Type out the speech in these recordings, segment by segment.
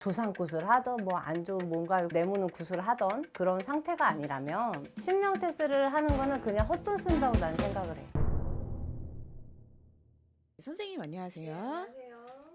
조상굿을 하던 뭐 안 좋은 뭔가를 내모는 굿을 하던 그런 상태가 아니라면 신명 테스트를 하는 거는 그냥 헛돈 쓴다고 나는 생각을 해. 선생님 안녕하세요.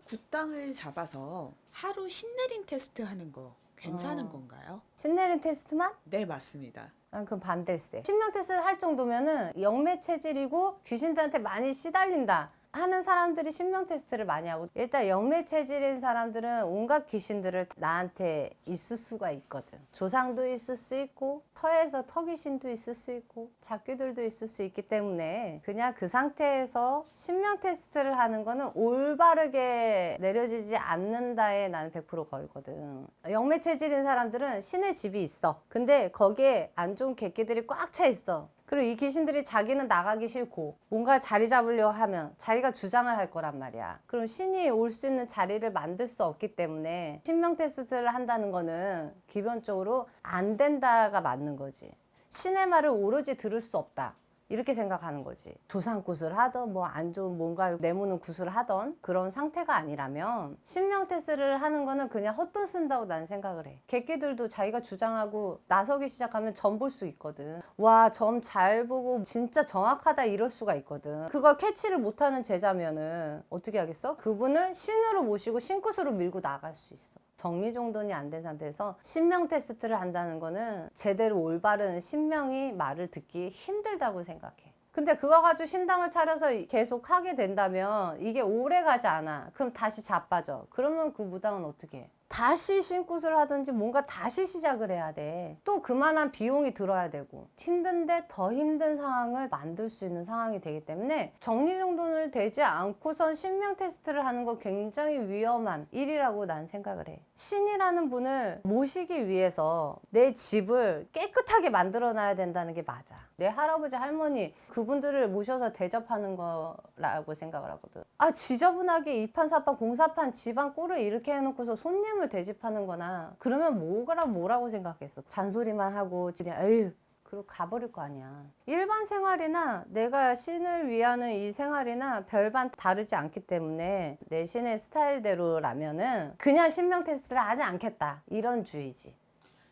굿당을 잡아서 하루 신내림 테스트 하는 거 괜찮은 어. 건가요? 신내림 테스트만? 네, 맞습니다. 난 그럼 반댈세. 신명 테스트를 할 정도면은 영매 체질이고 귀신들한테 많이 시달린다. 하는 사람들이 신명 테스트를 많이 하고 일단 영매 체질인 사람들은 온갖 귀신들을 나한테 있을 수가 있거든. 조상도 있을 수 있고 터에서 터 귀신도 있을 수 있고 잡귀들도 있을 수 있기 때문에 그냥 그 상태에서 신명 테스트를 하는 거는 올바르게 내려지지 않는다에 나는 100% 걸거든. 영매 체질인 사람들은 신의 집이 있어. 근데 거기에 안 좋은 객기들이 꽉 차 있어 그리고 이 귀신들이 자기는 나가기 싫고 뭔가 자리 잡으려 하면 자기가 주장을 할 거란 말이야. 그럼 신이 올 수 있는 자리를 만들 수 없기 때문에 신명 테스트를 한다는 거는 기본적으로 안 된다가 맞는 거지. 신의 말을 오로지 들을 수 없다. 이렇게 생각하는 거지. 조상굿을 하던 뭐 안 좋은 뭔가 내모는 굿을 하던 그런 상태가 아니라면 신명 테스트를 하는 거는 그냥 헛돈 쓴다고 나는 생각을 해. 객기들도 자기가 주장하고 나서기 시작하면 점 볼 수 있거든. 와, 점 잘 보고 진짜 정확하다 이럴 수가 있거든. 그걸 캐치를 못 하는 제자면은 어떻게 하겠어? 그분을 신으로 모시고 신굿으로 밀고 나갈 수 있어. 정리 정돈이 안 된 상태에서 신명 테스트를 한다는 거는 제대로 올바른 신명이 말을 듣기 힘들다고 생각해. 근데 그거 가지고 신당을 차려서 계속 하게 된다면 이게 오래 가지 않아. 그럼 다시 자빠져. 그러면 그 무당은 어떻게 해? 다시 신굿을 하든지 뭔가 다시 시작을 해야 돼. 또 그만한 비용이 들어야 되고 힘든데 더 힘든 상황을 만들 수 있는 상황이 되기 때문에 정리정돈을 되지 않고선 신명 테스트를 하는 거 굉장히 위험한 일이라고 난 생각을 해. 신이라는 분을 모시기 위해서 내 집을 깨끗하게 만들어 놔야 된다는 게 맞아. 내 할아버지 할머니 그분들을 모셔서 대접하는 거라고 생각을 하거든. 아 지저분하게 이판사판 공사판 집안 꼴을 이렇게 해놓고서 손님 을 대접하는 거나 그러면 뭐라 뭐라고 생각했어. 잔소리만 하고 그냥 에휴 그리고 가버릴 거 아니야. 일반 생활이나 내가 신을 위하는 이 생활이나 별반 다르지 않기 때문에 내 신의 스타일대로라면은 그냥 신명 테스트를 하지 않겠다 이런 주의지.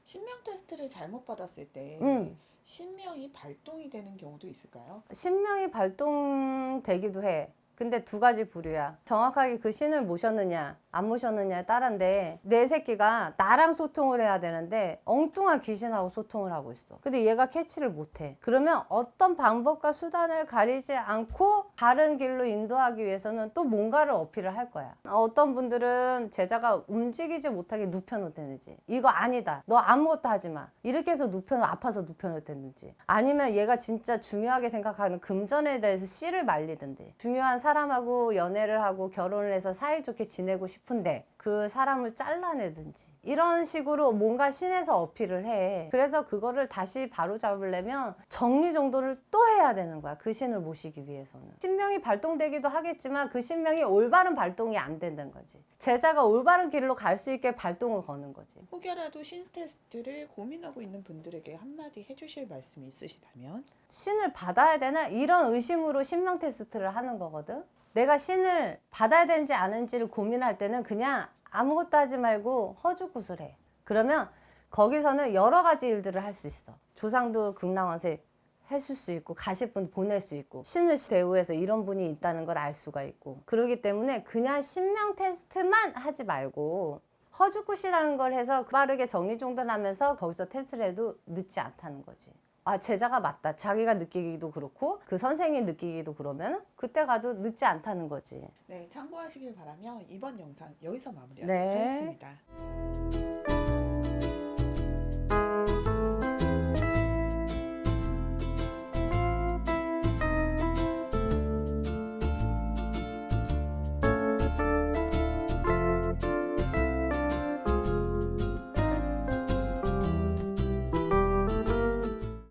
신명 테스트를 잘못 받았을 때 음. 신명이 발동이 되는 경우도 있을까요? 신명이 발동되기도 해. 근데 두 가지 부류야. 정확하게 그 신을 모셨느냐, 안 모셨느냐에 따른데 내 새끼가 나랑 소통을 해야 되는데 엉뚱한 귀신하고 소통을 하고 있어. 근데 얘가 캐치를 못해. 그러면 어떤 방법과 수단을 가리지 않고 다른 길로 인도하기 위해서는 또 뭔가를 어필을 할 거야. 어떤 분들은 제자가 움직이지 못하게 눕혀놓다든지 이거 아니다. 너 아무것도 하지 마. 이렇게 해서 눕혀 아파서 눕혀놓다든지 아니면 얘가 진짜 중요하게 생각하는 금전에 대해서 씨를 말리든지 중요한 사람하고 연애를 하고 결혼을 해서 사이좋게 지내고 싶 은데 그 사람을 잘라내든지 이런 식으로 뭔가 신에서 어필을 해. 그래서 그거를 다시 바로 잡으려면 정리정돈을 또 해야 되는 거야. 그 신을 모시기 위해서는. 신명이 발동되기도 하겠지만 그 신명이 올바른 발동이 안 된다는 거지. 제자가 올바른 길로 갈 수 있게 발동을 거는 거지. 혹여라도 신 테스트를 고민하고 있는 분들에게 한마디 해주실 말씀이 있으시다면 신을 받아야 되나? 이런 의심으로 신명 테스트를 하는 거거든. 내가 신을 받아야 되는지 아는지를 고민할 때는 그냥 아무것도 하지 말고 허주굿을 해. 그러면 거기서는 여러 가지 일들을 할 수 있어. 조상도 극락원세 해줄 수 있고 가실 분 보낼 수 있고 신을 대우해서 이런 분이 있다는 걸 알 수가 있고 그러기 때문에 그냥 신명 테스트만 하지 말고 허주굿이라는 걸 해서 빠르게 정리정돈하면서 거기서 테스트를 해도 늦지 않다는 거지. 아 제자가 맞다. 자기가 느끼기도 그렇고 그 선생이 느끼기도 그러면 그때 가도 늦지 않다는 거지. 네 참고하시길 바라며 이번 영상 여기서 마무리하도록 네. 하겠습니다.